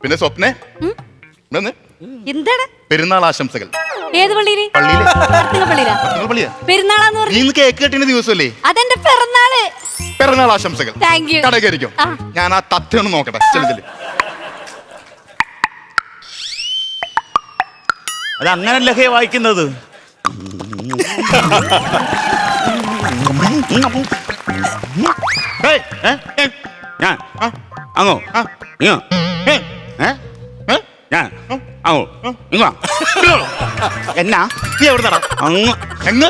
പിന്നെ സ്വപ്നെ? എന്താണ്? പെരുന്നാൾ ആശംസകൾ. ഏത് പള്ളിയിൽ? പള്ളിയിൽ. അടുത്തുള്ള പള്ളിയിലാ? നിങ്ങൾ പള്ളിയാ? പെരുന്നാളാന്ന് നീ പറഞ്ഞു ഇന്ന് കേക്ക് കെട്ടിന ദിവസമല്ലേ അതെന്റെ പിറന്നാൾ. പിറന്നാൾ ആശംസകൾ. താങ്ക് ഞാൻ കട ആ. ഞാൻ ആ തത്തൊന്ന് നോക്കട്ടെ. ചെല്ലു ചെല്ലു. അത് അങ്ങനല്ല ഹേ വായിക്കുന്നത്? ഏ? ഞാൻ? ആ, അങ്ങോ? ആ, ഞാൻ? ആവോ ഇങ്ങോ എന്നാ? നീ എവിടെ നടാ അങ്ങ്. എങ്ങ്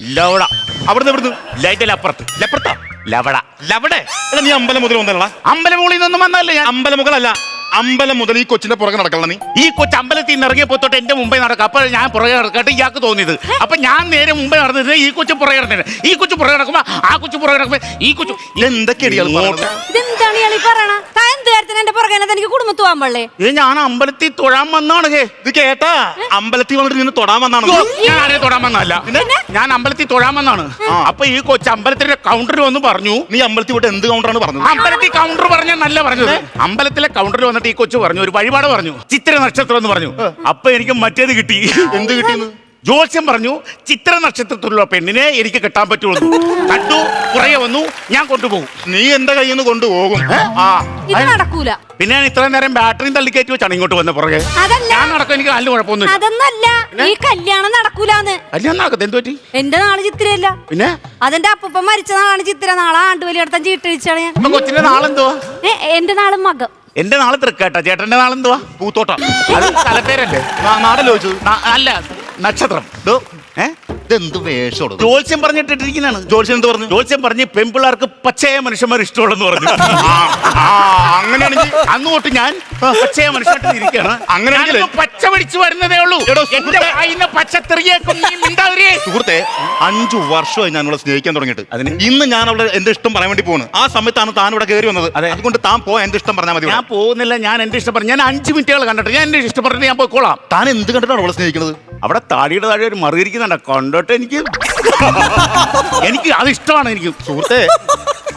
ലവട അവിടുന്ന് എവിടുന്ന്? ലൈറ്റല്ല അപ്പുറത്ത്? ലപ്പുറത്താ? ലവട ലവടെ? എടാ നീ അമ്പലം മുതൽ വന്നല്ലടാ. അമ്പലമുകളിൽ നിന്നൊന്നും വന്നല്ലേ ഞാൻ? അമ്പലമുകളല്ല അമ്പലം മുതൽ ഈ കൊച്ചിന്റെ പുറകെ നടക്കണ നീ. ഈ കൊച്ചു അമ്പലത്തിൽ നിന്ന് ഇറങ്ങിയപ്പോ തൊട്ട് എന്റെ മുമ്പേ നടക്കുക അപ്പോൾ ഞാൻ പുറകെ നടക്കട്ടെ ഇയാൾക്ക് തോന്നിയത്. അപ്പൊ ഞാൻ നേരെ മുമ്പേ നടന്നിട്ട് ഈ കൊച്ചു പുറകെ നടന്നിട്ട് ഈ കൊച്ചു പുറകെ നടക്കുമ്പോ ആ കൊച്ചു പുറകെ നടക്കുമ്പോ ഈ കൊച്ചു എന്തൊക്കെയാണ് ഇയാൾ? ഇതെന്താണ് ഇയാളീ പറയണ? താൻ എന്ത് കാര്യത്തിന് എന്റെ പുറകെ എനിക്ക് കുടുംബത്ത് പോകാൻ ഇത് ഞാൻ അമ്പലത്തിൽ തൊഴാൻ വന്നാണ് ഹേ. ഇത് കേട്ടാ? അമ്പലത്തിൽ വന്നിട്ട് നിന്ന് തൊടാൻ വന്നാണ്. ഞാൻ ആരെ തൊടാൻ വന്നല്ല ഞാൻ അമ്പലത്തിൽ തൊഴാൻ വന്നാണ്. അപ്പൊ ഈ കൊച്ചു അമ്പലത്തിന്റെ കൗണ്ടറിൽ വന്ന് പറഞ്ഞു നീ അമ്പലത്തിൽ വിട്ട് എന്ത് കൗണ്ടറാണ് പറഞ്ഞത്? അമ്പലത്തിൽ കൗണ്ടർ പറഞ്ഞ നല്ല പറഞ്ഞത്. അമ്പലത്തിലെ കൗണ്ടറിൽ വന്നിട്ട് ഈ കൊച്ചു പറഞ്ഞു ഒരു വഴിപാട് പറഞ്ഞു. ചിത്ര നക്ഷത്രം എന്ന് പറഞ്ഞു. അപ്പൊ എനിക്ക് മറ്റേത് കിട്ടി. എന്ത് കിട്ടിയെന്ന്? ജോത്സ്യം പറഞ്ഞു ചിത്ര നക്ഷത്രത്തിലുള്ള പെണ്ണിനെ എനിക്ക് കിട്ടാൻ പറ്റുള്ളൂ. കണ്ടു? വന്നു ഞാൻ കൊണ്ടുപോകും. നീ എന്റെ കയ്യിൽ നിന്ന് കൊണ്ടുപോകും. ആ. ഇത് നടക്കൂല. പിന്നെ ഞാൻ ഇത്രയും നേരം ബാറ്ററിയും തള്ളിക്കയറ്റി വെച്ചാണ് ഇങ്ങോട്ട് വന്ന പുറകെ. അതല്ല. ഞാൻ നടക്കും എനിക്ക് നല്ല കുഴപ്പമൊന്നുമില്ല. അതൊന്നല്ല. ഈ കല്യാണം നടക്കൂലാന്ന്. കല്യാണം നടക്കത്ത് എന്ത് പറ്റി? എന്റെ നാൾ ചിത്രയല്ല പിന്നെ? അതെന്റെ അപ്പൂപ്പൻ മരിച്ച നാളാണ് ചിത്ര നാളെ ആണ്ടുവലി അടുത്ത ചീട്ടഴിച്ചാണ് ഞാൻ. കൊച്ചിന്റെ നാളെന്തുവാ ഏ, എന്റെ നാൾ മകം. എന്റെ നാളെ തൃക്കേട്ട. ചേട്ടന്റെ നാളെന്തുവാ പൂത്തോട്ടം. അത് സ്ഥലപ്പേരല്ലേ നാടല്ലോ ചോദിച്ചത്? അല്ല നക്ഷത്രം. ഏ? ഇതെന്ത് വേഷം ജോത്സ്യം പറഞ്ഞിട്ടിരിക്കുന്നതാണ് ജോത്സ്യം എന്ത് പറഞ്ഞു? ജോത്സ്യം പറഞ്ഞ് പെൺപിള്ളേർക്ക് പച്ചയ മനുഷ്യന്മാർ ഇഷ്ടമുള്ളെന്ന് പറഞ്ഞു. അങ്ങനെയാണെങ്കിൽ അന്ന് തൊട്ട് ഞാൻ പച്ചയ മനുഷ്യനായിട്ട് ഇരിക്കുകയാണ്. അങ്ങനെയാണെങ്കിലേ- പച്ച പിടിച്ചു വരുന്നതേ ഉള്ളൂ. എന്റെ സുഹൃത്തേ. പച്ച തെറിയേക്കും നീ മിണ്ടാതിരിയേ. സുഹൃത്തെ അഞ്ചു വർഷമായി ഞാൻ അവളെ സ്നേഹിക്കാൻ തുടങ്ങിയിട്ട്. അതിന്? ഇന്ന് ഞാൻ അവളെ എന്റെ ഇഷ്ടം പറയാൻ വേണ്ടി പോകുന്നു ആ സമയത്താണ് താൻ ഇവിടെ കയറി വന്നത്. അതുകൊണ്ട് താൻ പോ എന്റെ ഇഷ്ടം പറഞ്ഞാൽ മതി ഞാൻ പോകുന്നില്ല ഞാൻ എന്റെ ഇഷ്ടം പറഞ്ഞു. ഞാൻ അഞ്ച് മിനിറ്റുകൾ കണ്ടിട്ട് ഞാൻ എന്റെ ഇഷ്ടം പറഞ്ഞിട്ട് ഞാൻ പോയിക്കോളാം. താൻ എന്ത് കണ്ടിട്ടാണ് അവളെ സ്നേഹിക്കുന്നത്? അവിടെ താടിയുടെ താഴെ ഒരു മറിയിരിക്കുന്നുണ്ട് കണ്ടിട്ട് എനിക്ക്? എനിക്ക് അത് ഇഷ്ടമാണ് എനിക്ക്. സുഹൃത്തെ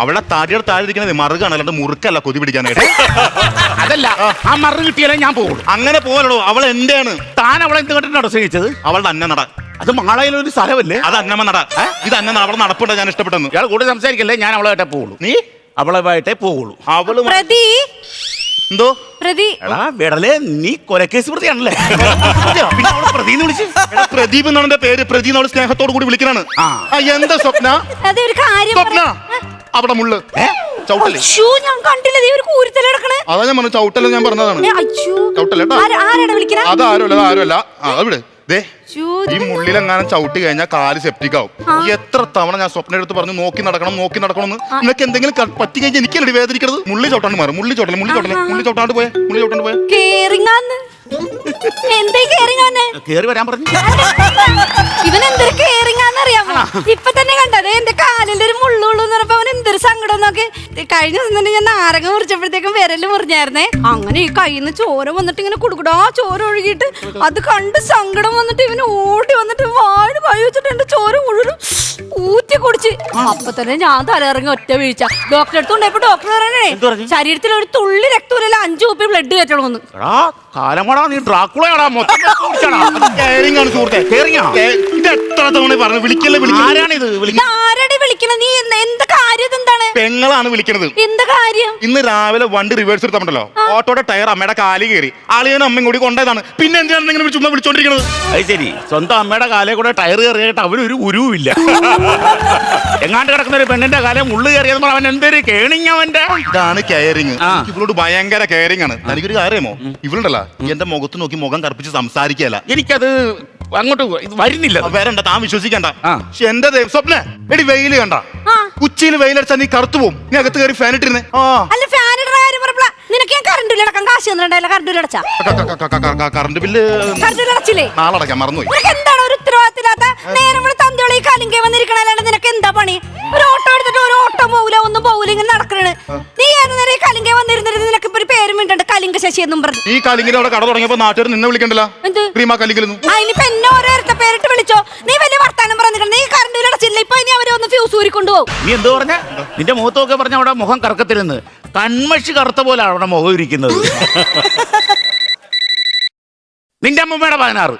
അവളെ താടിയുടെ താഴെ ഇരിക്കുന്നത് മറുകാണ് അല്ലാണ്ട് മുറുക്കല്ല കൊതി പിടിക്കാനായിട്ട്. അതല്ല ആ. മറു കിട്ടിയാലേ ഞാൻ പോകുള്ളൂ അങ്ങനെ പോകാനുള്ളൂ. അവൾ എന്താണ്? താൻ അവളെ എന്ത് കണ്ടിട്ടാണോ സ്നേഹിച്ചത്? അവളുടെ അന്ന നട. അത് മാളയിലെ ഒരു സ്ഥലമല്ലേ? അത് അന്നമ്മ നട. ഇത് അന്ന അവളെ നടപ്പുണ്ട് ഞാൻ ഇഷ്ടപ്പെട്ടെന്ന്? ഇയാൾ കൂടെ സംസാരിക്കല്ലേ ഞാൻ അവളായിട്ടേ പോകുള്ളൂ നീ? അവളുമായിട്ടേ പോകുള്ളൂ അവൾ പ്രതി. എന്തോ? പ്രതി. എടാ വിടലേ നീ കൊലക്കേസ് പ്രതിയാണല്ലേ? പിന്നെ അവൾ എടാ, പ്രദീപ് എന്നാണ് എന്റെ പേര്. പ്രദീപ് നമ്മൾ സ്നേഹത്തോട് കൂടി വിളിക്കണാണ്. എന്താ സ്വപ്ന? സ്വപ്ന. അവിടെ മുള്ള്. ചവിട്ടല്ലേ അച്ഛോ, ഞാൻ കണ്ടില്ല. ദേ ഒരു കൂരിത്തല കിടക്കണേ. അതാ ഞാൻ പറഞ്ഞു പറഞ്ഞതാണ്. അവിടെ ദേ ഈ മുള്ളിലെങ്ങാനും ചവിട്ടി കഴിഞ്ഞാൽ കാൽ സെപ്റ്റിക് ആവും. എത്ര തവണ ഞാൻ സ്വപ്നം എടുത്ത് പറഞ്ഞു നോക്കി നടക്കണം നോക്കി നടക്കണം എന്ന് നിനക്ക് എന്തെങ്കിലും പറ്റി കഴിഞ്ഞാൽ എനിക്കല്ലേ വേദനിക്കണത്? മുള്ളി ചവിട്ടാണ്ട് മാറും മുള്ളി ചവിട്ടല്ലേ മുള്ളി ചവിട്ടല്ലേ മുള്ളി ചവിട്ടാണ്ട് പോയെ മുള്ളി ചവിട്ടാണ്ട് പോയെ. എന്തേ കേറിങ്ങാന്ന് കേറി വരാൻ പറഞ്ഞു. ഇവൻ എന്തൊരു കേറിങ്ങാന്ന് അറിയാമോ ഇപ്പൊ തന്നെ കണ്ടത് എന്റെ കാലിൽ ഒരു മുള്ളുള്ളൂ എന്ന് പറഞ്ഞപ്പോ അവൻ എന്തൊരു സങ്കടം നോക്കി. കഴിഞ്ഞ ദിവസം തന്നെ ഞാൻ നാരങ്ങ മുറിച്ചപ്പോഴത്തേക്കും വിരൽ മുറിഞ്ഞായിരുന്നേ. അങ്ങനെ ഈ കയ്യിൽ നിന്ന് ചോര വന്നിട്ട് ഇങ്ങനെ കുടുകുടാ ചോര ഒഴുകിയിട്ട് അത് കണ്ട് സങ്കടം വന്നിട്ട് ഇവന് ഓടി വന്നിട്ട് വാഴ വെച്ചിട്ട് എന്റെ ചോര മുഴുവനും ഊറ്റി കുടിച്ച്. അപ്പൊ തന്നെ ഞാൻ തലയിറങ്ങി ഒറ്റ വീഴ്ച. ഡോക്ടറെ അടുത്ത് കൊണ്ടുപോയപ്പോ ഡോക്ടർ പറയണേ? ശരീരത്തിൽ ഒരു തുള്ളി രക്തമില്ല അഞ്ചു കുപ്പി ബ്ലഡ് കയറ്റണമെന്ന് എടാ കാലമാടാ നീ ഡ്രാക്കുളയാടാ മൊത്തം കുടിച്ചാടാ. കെയറിംഗ് ആണ് സുഹൃത്തെ? കെ- ഇത് എത്ര തവണ പറഞ്ഞു? വിളിക്കല്ലേ വിളിക്കല്ലേ? ആരാണിത്? വിളിക്ക ആരടി വിളിക്കണ? നീ എന്ത് എന്ത് കാര്യം പെങ്ങളാണ് വിളിക്കുന്നത് എന്താ കാര്യം? ഇന്ന് രാവിലെ വണ്ടി റിവേഴ്സ് എടുത്തോ ഓട്ടോയുടെ ടയർ അമ്മയുടെ കാലി കയറി. ആളിയനും അമ്മയും കൂടി കൊണ്ടതാണ്. പിന്നെ എന്തിനാണ് ഇങ്ങനെ ചുമ്മാ വിളിച്ചോണ്ടിരിക്കുന്നത് അത് ശരി. സ്വന്തം അമ്മയുടെ കാലേ കൂടെ ടയർ കയറിയിട്ട് അവനൊരു ഉരുവില്ല എങ്ങാണ്ട് കിടക്കുന്ന ഒരു പെണ്ണിന്റെ കാലം ഉള്ളു കയറിയത് അവൻ എന്തൊരു കേണിങ് അവന്റെ? ഇതാണ് കെയറിങ്. ഇവളോട് ഭയങ്കര കെയറിംഗ് ആണ്. തനിക്കൊരു കാര്യമോ? ഇവളുണ്ടല്ലോ. എന്റെ മുഖത്ത് നോക്കി മുഖം കറുപ്പിച്ച് സംസാരിക്കല എനിക്കത് അങ്ങോട്ട് ഇത് വരുന്നില്ല വരണ്ട താൻ വിശ്വസിക്കണ്ട. ആ. എന്റെ ദൈവം സ്വപ്ന എടി വെയിൽ കണ്ട. ആ. ഉച്ചയിൽ വെയിലടിച്ചാൽ നീ കറുത്തു പോകും നീ അകത്ത് കയറി ഫാൻ ഇട്ടിരുന്നേ. ആ. അല്ല ഫാൻ ഇടുന്ന കാര്യം പറഞ്ഞപ്പോഴാ നിനക്ക് ഞാൻ കറണ്ട് ബില്ല് അടക്കം കാശ് തന്നിട്ടുണ്ടായില്ല കറണ്ട് ബില്ല് അടച്ചാ? ക- ക- ക- ക- ക- കറണ്ട് ബില്ല് കറണ്ട് ബില്ല് അടച്ചില്ലേ? നാളെ അടയ്ക്കാം മറന്നുപോയി. നിനക്ക് എന്താണ് ഒരു നേരം കലിങ്കെ വന്നിരിക്കണല്ലാണ്ട് നിനക്ക് എന്താ പണി? ഒരു ഓട്ടോ എടുത്തിട്ട് ഒരു ഓട്ടോ പോവില്ല ഒന്നും പോവില്ല ഇങ്ങനെ നടക്കണേ കലിംഗ പറഞ്ഞു. ഈ കലിങ്ങിൽ അവിടെ കട തുടങ്ങിയപ്പോ നാട്ടുകാർ നിന്നെ വിളിക്കണ്ടല്ലോ? എന്ത്? പ്രീമ ആ അതിനിപ്പോ എന്നെ ഓരോ ഇരട്ട പേരിട്ട് വിളിച്ചോ? നീ വലിയ വർത്താനം പറഞ്ഞു നീ കറണ്ട് ബിൽ അടച്ചില്ല. ഇപ്പൊ ഇനി അവരെ ഒന്ന് ഫ്യൂസ് ഊരിക്കൊണ്ടുപോകും. നീ എന്ത് പറഞ്ഞ? നിന്റെ മുഖത്തൊക്കെ പറഞ്ഞ അവിടെ മുഖം കറക്കത്തില്ലെന്ന്. കൺമഷി കറുത്ത പോലാണ് അവിടെ മുഖം ഇരിക്കുന്നത്. നിന്റെ അമ്മൂമ്മയുടെ പതിനാറ്.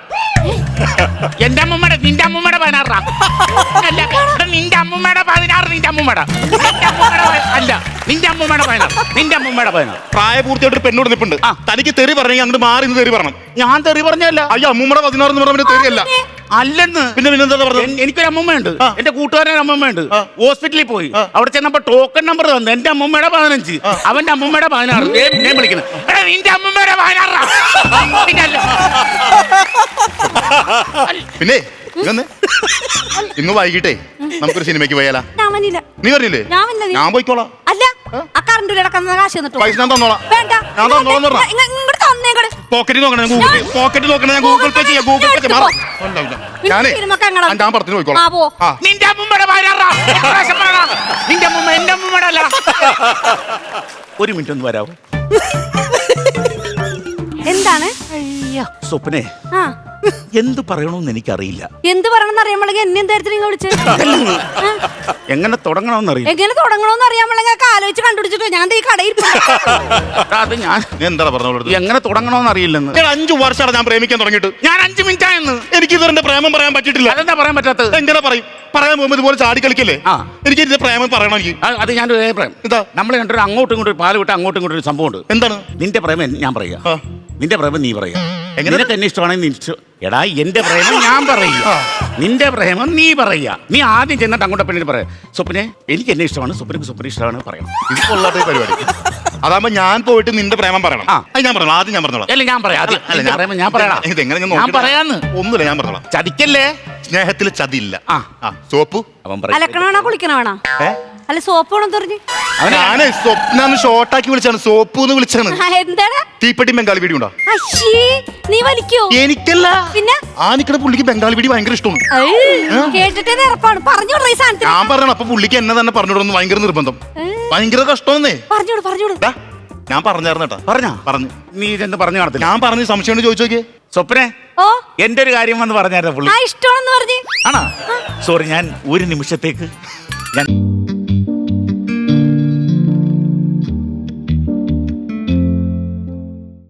എന്റെ അമ്മൂമ്മയുടെ നിന്റെ അമ്മൂമ്മയുടെ പതിനാറാ. അല്ല നിന്റെ അമ്മൂമ്മയുടെ പതിനാറ് നിന്റെ അമ്മൂമ്മയുടെ. നിന്റെ അമ്മൂമ്മയുടെ പതി- അല്ല. നിന്റെ അമ്മൂമ്മയുടെ പതിനാറ് നിന്റെ അമ്മൂമ്മയുടെ പതിനാറ് പ്രായപൂർത്തിയായിട്ട് ഒരു പെണ്ണോട് നിൽപ്പുണ്ട്. ആ. തനിക്ക് തെറി പറഞ്ഞെങ്കിൽ അങ്ങോട്ട് മാറി നിന്ന് തെറി പറഞ്ഞു ഞാൻ തെറി പറഞ്ഞല്ല അയ്യോ അമ്മൂമ്മയുടെ പതിനാറ് എന്ന് പറഞ്ഞ തെറിയല്ല അല്ലെന്ന്. പിന്നെ പിന്നെന്താ പറഞ്ഞത്? എനിക്കൊരു അമ്മൂമ്മയുണ്ട്. എന്റെ കൂട്ടുകാരൻ അമ്മൂമ്മയുണ്ട്. ഹോസ്പിറ്റലിൽ പോയി. അവിടെ ചെന്നപ്പോ ടോക്കൺ നമ്പർ തന്നു. എന്റെ അമ്മൂമ്മയുടെ പതിനഞ്ച്. അവന്റെ അമ്മൂമ്മയുടെ പതിനാറ്. ഞാൻ വിളിക്കുന്നത് നിന്റെ അമ്മൂമ്മയുടെ പതിനാറാ. പിന്നെ ഇന്ന് വൈകിട്ടേ നമുക്കൊരു സിനിമയ്ക്ക് പോയാലാ? നീ പറഞ്ഞില്ലേ ഞാൻ പോയിക്കോളാം. അല്ല. ആ? കറണ്ട് ബിൽ കാശ് തന്നിട്ടോ പൈസ ഞാൻ തന്നോളാം. വേണ്ട. ഞാൻ തന്നോളാം പറഞ്ഞ. ഇങ്ങ- ഇങ്ങോട്ട് നോക്കണേ ഗൂഗിൾ പേ പോക്കറ്റ് നോക്കണേ ഞാൻ ഗൂഗിൾ പേ ചെയ്യാം. ഗൂഗിൾ പേ ചെയ്യാം. മാറ്. അല്ല, ഇല്ല. ഞാനേ സിനിമക്ക് അങ്ങനെ ഞാൻ പടത്തിന് ആ, പോയിക്കോളാം പോ. ആ. നിന്റെ അമ്മൂമ്മയുടെ ഒരു പ്രാവശ്യം നിന്റെ അമ്മൂമ്മ എന്റെ അമ്മൂമ്മയുടെ അല്ല. ഒരു മിനിറ്റ് ഒന്ന് വരാവോ? എന്താണ്? സ്വപ്നെ ആ. എന്ത് പറയണമെന്ന് എനിക്കറിയില്ല. എന്ത് പറയണമെന്ന് അറിയുമ്പോഴേ എന്നെ എന്തായിരുന്നു നിങ്ങൾ എങ്ങനെ തുടങ്ങണമെന്ന് അറിയാം എങ്ങനെ തുടങ്ങണമെന്ന് അറിയാമെങ്കിൽ ആലോചിച്ച് കണ്ടുപിടിച്ചിട്ടോ ഞാൻ ഈ കടയിൽ അത് ഞാൻ നീ എന്താ പറഞ്ഞോളൂ എങ്ങനെ തുടങ്ങണമെന്ന് അറിയില്ലെന്ന്. അഞ്ചു വർഷമാണ് ഞാൻ പ്രേമിക്കാൻ തുടങ്ങിയിട്ട്. ഞാൻ അഞ്ചു മിനിറ്റ് ആയെന്ന് എനിക്ക് ഇതിന്റെ പ്രേമം പറയാൻ പറ്റിയിട്ടില്ല. അതെന്താ പറയാൻ പറ്റാത്തത്? എങ്ങനെ പറയും? പറയാൻ പോകുമ്പോൾ ഇതുപോലെ ചാടി കളിക്കല്ലേ? എനിക്ക് ഇതിന്റെ പ്രേമം പറയണം എനിക്ക്. അത് ഞാൻ ഒരു പ്രേമം. എന്താ? നമ്മൾ രണ്ടൊരു അങ്ങോട്ടും ഇങ്ങോട്ടും പാൽ വിട്ട് അങ്ങോട്ടും ഇങ്ങോട്ടും ഒരു സംഭവം ഉണ്ട് എന്താണ്? നിന്റെ പ്രേമം ഞാൻ പറയാ. നിന്റെ പ്രേമം നീ പറയാ. എങ്ങനെ? തന്നെ ഇഷ്ടമാണെങ്കിൽ ഇഷ്ടം. എടാ എന്റെ പ്രേമം ഞാൻ പറയുക നിന്റെ പ്രേമം നീ പറയുക നീ ആദ്യം ചെന്നിട്ട് അങ്ങോട്ട് പെണ്ണിന് പറയാം. സ്വപ്നെ എനിക്ക് എന്നെ ഇഷ്ടമാണ്. സ്വപ്നക്ക് സ്വപ്ന ഇഷ്ടമാണ് പറയണം ഇത് കൊള്ളാത്ത പരിപാടി. അതാകുമ്പോ ഞാൻ പോയിട്ട് നിന്റെ പ്രേമം പറയണം. ആ. അത് ഞാൻ പറഞ്ഞു ആദ്യം ഞാൻ പറഞ്ഞോളാം. അല്ല ഞാൻ പറയാം. ആദ്യം അല്ല, ഞാൻ ഞാൻ പറയണം. ഇതെങ്ങനെ ഞാൻ ഞാൻ പറയാന്ന്. ഒന്നുമില്ല ഞാൻ പറഞ്ഞോളാം. ചതിക്കല്ലേ? സ്നേഹത്തിൽ ചതിയില്ല. ആ. ആ സോപ്പ്? അവൻ പറയും അലക്കണോ കുളിക്കണോ വേണോ? ഏ? അല്ല സോപ്പ് വേണം അവനെ ഞാൻ സ്വപ്നം ഷോർട്ടാക്കി വിളിച്ചാണ്. സോപ്പ് എന്ന് വിളിച്ചാണ് എന്താണ്? തീപ്പെട്ടി ബംഗാളി വീടി ഉണ്ടോ? അശ്ശീ നീ വലിക്കോ? എനിക്കല്ല. പിന്നെ? ആ നിക്കണ പുള്ളിക്ക് ബംഗാളി വീടി ഭയങ്കര ഇഷ്ടമാണ്. കേട്ടിട്ടേ നിറപ്പാണ് പറഞ്ഞു ഈ സാധനത്തിന്? ഞാൻ പറയണം അപ്പൊ പുള്ളിക്ക് എന്നെ തന്നെ പറഞ്ഞോടൊന്ന് ഭയങ്കര നിർബന്ധം. ഭയങ്കര കഷ്ടമെന്നേ പറഞ്ഞോട് പറഞ്ഞോട് ഞാൻ പറഞ്ഞായിരുന്നു കേട്ടാ. പറഞ്ഞോ? പറഞ്ഞു. നീ ഇതെന്ത് പറഞ്ഞു കാണത്തില്ല? ഞാൻ പറഞ്ഞു സംശയം ചോദിച്ചു നോക്കിയേ. സ്വപ്നെ ഓ? എന്റെ ഒരു കാര്യം വന്ന് പറഞ്ഞായിരുന്നു പുള്ളി. ഇഷ്ടമാണെന്ന് പറഞ്ഞ്. ആണോ? സോറി ഞാൻ ഒരു നിമിഷത്തേക്ക് ഞാൻ